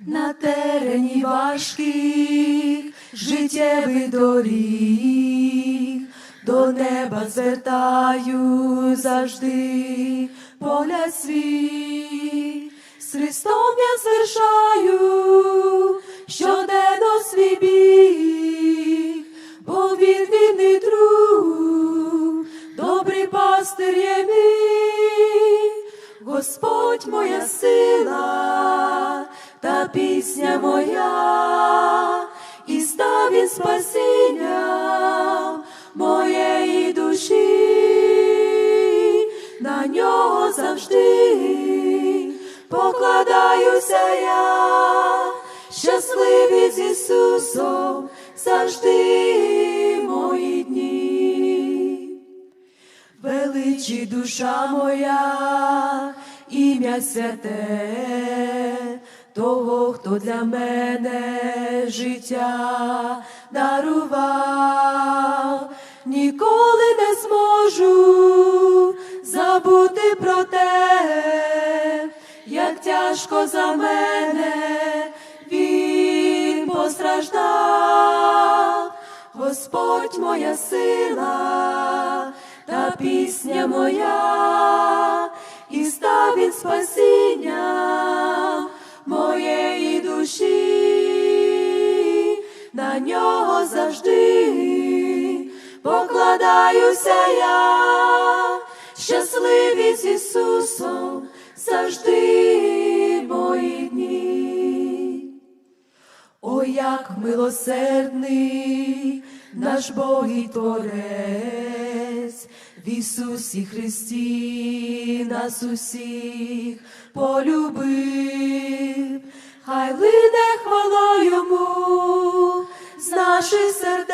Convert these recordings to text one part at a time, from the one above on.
на терені важких життєвих доріг, до неба звертаю завжди поля свій, з Христом я звершаю щоденно свій. Біг, бо він вірний друг, добрий пастир є мій, Господь моя сила пісня моя, і став він спасінням моєї душі, на нього завжди покладаюся я, щасливий з Ісусом завжди мої дні. Величі душа моя, ім'я святе, того, хто для мене життя дарував, ніколи не зможу забути про те, як тяжко за мене він постраждав. Господь моя сила та пісня моя, і став він спасінням моєї душі, на нього завжди покладаюся я, щасливі з Ісусом завжди мої дні. Ой, як милосердний наш Бог і Творець, в Ісусі Христі нас усіх полюбив, хай лине хвала йому з наших сердець,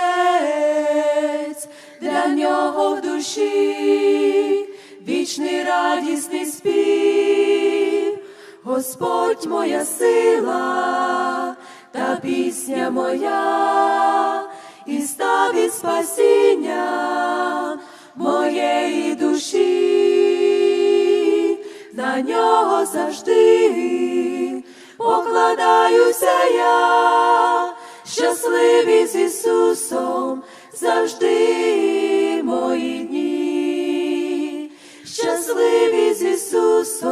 для нього в душі вічний радісний спів. Господь моя сила та пісня моя, і став від спасіння моєї душі, на нього завжди покладаюся я, щасливі з Ісусом завжди мої дні, щасливі з Ісусом.